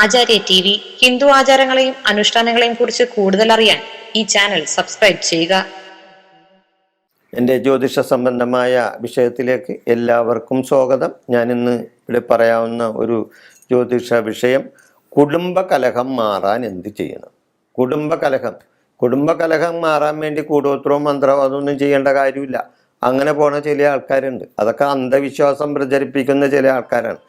ആചാര്യ T V Hindu ആചാരങ്ങളെയും അനുഷ്ഠാനങ്ങളെയും കുറിച്ച് കൂടുതൽ അറിയാൻ ഈ ചാനൽ സബ്സ്ക്രൈബ് ചെയ്യുക. എന്റെ ജ്യോതിഷ സംബന്ധമായ വിഷയത്തിലേക്ക് എല്ലാവർക്കും സ്വാഗതം. ഞാൻ ഇന്ന് ഇവിടെ പറയാവുന്ന ഒരു ജ്യോതിഷ വിഷയം കുടുംബകലഹം മാറാൻ എന്ത് ചെയ്യണം? കുടുംബകലഹം കുടുംബകലഹം മാറാൻ വേണ്ടി കൂടോത്രവും മന്ത്രവും അതൊന്നും ചെയ്യേണ്ട കാര്യമില്ല. അങ്ങനെ പോണ ചില ആൾക്കാരുണ്ട്. അതൊക്കെ അന്ധവിശ്വാസം പ്രചരിപ്പിക്കുന്ന ചില ആൾക്കാരാണ്.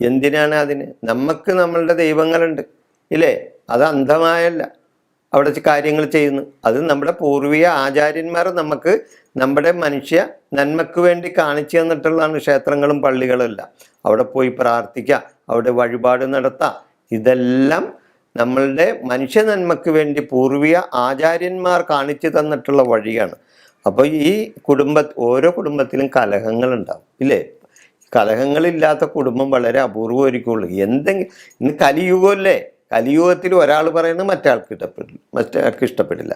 എന്തിനാണ് അതിന്? നമുക്ക് നമ്മളുടെ ദൈവങ്ങളുണ്ട്. ഇല്ലേ? അത് അന്ധമായല്ല. അവിടെ കാര്യങ്ങൾ ചെയ്യുന്നു. അത് നമ്മുടെ പൂർവീയ ആചാര്യന്മാർ നമുക്ക് നമ്മുടെ മനുഷ്യ നന്മക്ക് വേണ്ടി കാണിച്ചു തന്നിട്ടുള്ളതാണ് ക്ഷേത്രങ്ങളും പള്ളികളും എല്ലാം. അവിടെ പോയി പ്രാർത്ഥിക്കുക അവിടെ വഴിപാട് നടത്താം. ഇതെല്ലാം നമ്മളുടെ മനുഷ്യ നന്മക്ക് വേണ്ടി പൂർവീയ ആചാര്യന്മാർ കാണിച്ചു തന്നിട്ടുള്ള വഴിയാണ്. അപ്പോൾ ഈ കുടുംബ ഓരോ കുടുംബത്തിലും കലഹങ്ങളുണ്ടാവും. ഇല്ലേ? കലഹങ്ങളില്ലാത്ത കുടുംബം വളരെ അപൂർവമായിരിക്കുള്ളൂ. എന്തെങ്കിലും ഇന്ന് കലിയുഗമല്ലേ? കലിയുഗത്തിൽ ഒരാൾ പറയുന്നത് മറ്റാൾക്ക് ഇഷ്ടപ്പെടില്ല മറ്റാൾക്ക് ഇഷ്ടപ്പെടില്ല.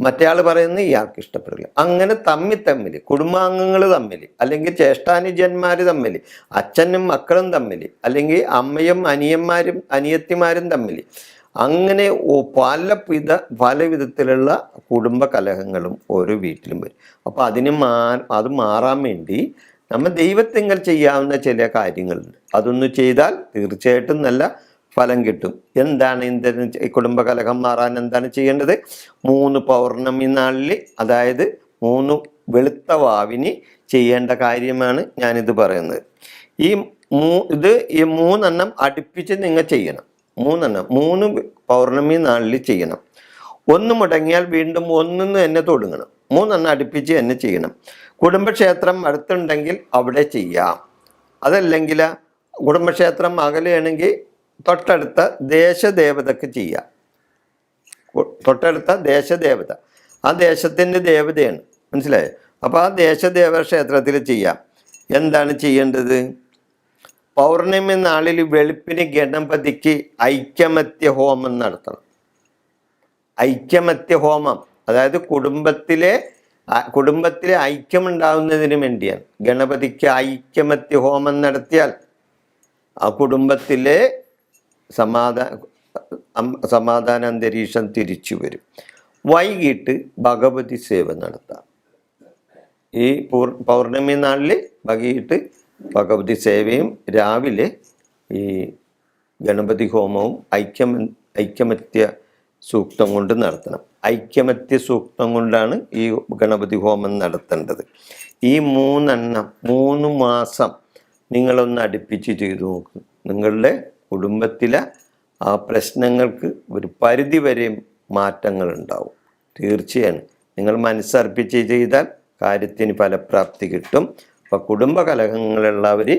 മറ്റയാൾ പറയുന്നത് ഇയാൾക്ക് ഇഷ്ടപ്പെടില്ല. അങ്ങനെ തമ്മിൽ തമ്മിൽ കുടുംബാംഗങ്ങൾ തമ്മിൽ അല്ലെങ്കിൽ ജ്യേഷ്ഠാനുജന്മാർ തമ്മിൽ അച്ഛനും മക്കളും തമ്മിൽ അല്ലെങ്കിൽ അമ്മയും അനിയന്മാരും അനിയത്തിമാരും തമ്മിൽ അങ്ങനെ പല വിധ പല വിധത്തിലുള്ള കുടുംബ കലഹങ്ങളും ഓരോ വീട്ടിലും വരും. അപ്പോൾ അതിന് മാ അത് മാറാൻ വേണ്ടി നമ്മൾ ദൈവത്തിങ്കൽ ചെയ്യാവുന്ന ചില കാര്യങ്ങളുണ്ട്. അതൊന്ന് ചെയ്താൽ തീർച്ചയായിട്ടും നല്ല ഫലം കിട്ടും. എന്താണ് എന്തിന് കുടുംബകലഹം മാറാൻ എന്താണ് ചെയ്യേണ്ടത്? മൂന്ന് പൗർണമി നാളിൽ അതായത് മൂന്ന് വെളുത്ത വാവിന് ചെയ്യേണ്ട കാര്യമാണ് ഞാനിത് പറയുന്നത്. ഈ മൂ ഇത് ഈ മൂന്നെണ്ണം അടുപ്പിച്ച് നിങ്ങൾ ചെയ്യണം. മൂന്നെണ്ണം മൂന്ന് പൗർണമി നാളിൽ ചെയ്യണം. ഒന്ന് മുടങ്ങിയാൽ വീണ്ടും ഒന്നിന്ന് തന്നെ തുടങ്ങണം. മൂന്നെണ്ണം അടുപ്പിച്ച് തന്നെ ചെയ്യണം. കുടുംബക്ഷേത്രം അടുത്തുണ്ടെങ്കിൽ അവിടെ ചെയ്യാം. അതല്ലെങ്കിൽ കുടുംബക്ഷേത്രം അകലെയാണെങ്കിൽ തൊട്ടടുത്ത ദേശദേവതക്ക് ചെയ്യാം. തൊട്ടടുത്ത ദേശദേവത. ആ ദേശത്തിന്റെ ദേവതയാണ്. മനസ്സിലായോ? അപ്പോൾ ആ ദേശദേവ ക്ഷേത്രത്തിൽ ചെയ്യാം. എന്താണ് ചെയ്യേണ്ടത്? പൗർണമി നാളിൽ വെളുപ്പിന് ഗണപതിക്ക് ഐക്യമത്യ ഹോമം നടത്തണം. ഐക്യമത്യ ഹോമം. അതായത് കുടുംബത്തിലെ കുടുംബത്തിലെ ഐക്യം ഉണ്ടാവുന്നതിന് വേണ്ടിയാണ്. ഗണപതിക്ക് ഐക്യമത്യ ഹോമം നടത്തിയാൽ ആ കുടുംബത്തിലെ സമാധാന സമാധാന അന്തരീക്ഷം തിരിച്ചു വരും. വൈകിട്ട് ഭഗവതി സേവ നടത്താം. ഈ പൂർ പൗർണമി നാളിൽ വൈകിട്ട് ഭഗവതി സേവയും രാവിലെ ഈ ഗണപതി ഹോമവും ഐക്യം ഐക്യമത്യ സൂക്തം കൊണ്ട് നടത്തണം. ഐക്യമത്യ സൂക്തം കൊണ്ടാണ് ഈ ഗണപതി ഹോമം നടത്തേണ്ടത്. ഈ മൂന്നെണ്ണം മൂന്ന് മാസം നിങ്ങളൊന്ന് അടുപ്പിച്ച് ചെയ്തു നോക്ക്. നിങ്ങളുടെ കുടുംബത്തിലെ ആ പ്രശ്നങ്ങൾക്ക് ഒരു പരിധി വരെ മാറ്റങ്ങൾ ഉണ്ടാവും. തീർച്ചയാണ്. നിങ്ങൾ മനസ്സർപ്പിച്ച് ചെയ്താൽ കാര്യത്തിന് ഫലപ്രാപ്തി കിട്ടും. അപ്പോൾ കുടുംബ കലഹങ്ങളുള്ളവർ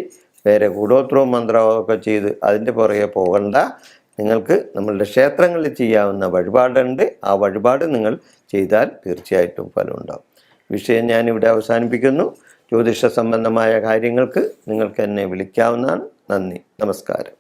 വേറെ കൂടോത്രവും മന്ത്രവും ഒക്കെ ചെയ്ത് അതിന്റെ പുറകെ പോകണ്ട. നിങ്ങൾക്ക് നമ്മളുടെ ക്ഷേത്രങ്ങളിൽ ചെയ്യാവുന്ന വഴിപാടുണ്ട്. ആ വഴിപാട് നിങ്ങൾ ചെയ്താൽ തീർച്ചയായിട്ടും ഫലം ഉണ്ടാവും. വിഷയം ഞാനിവിടെ അവസാനിപ്പിക്കുന്നു. ജ്യോതിഷ സംബന്ധമായ കാര്യങ്ങൾക്ക് നിങ്ങൾക്ക് എന്നെ വിളിക്കാവുന്നതാണ്. നന്ദി. നമസ്കാരം.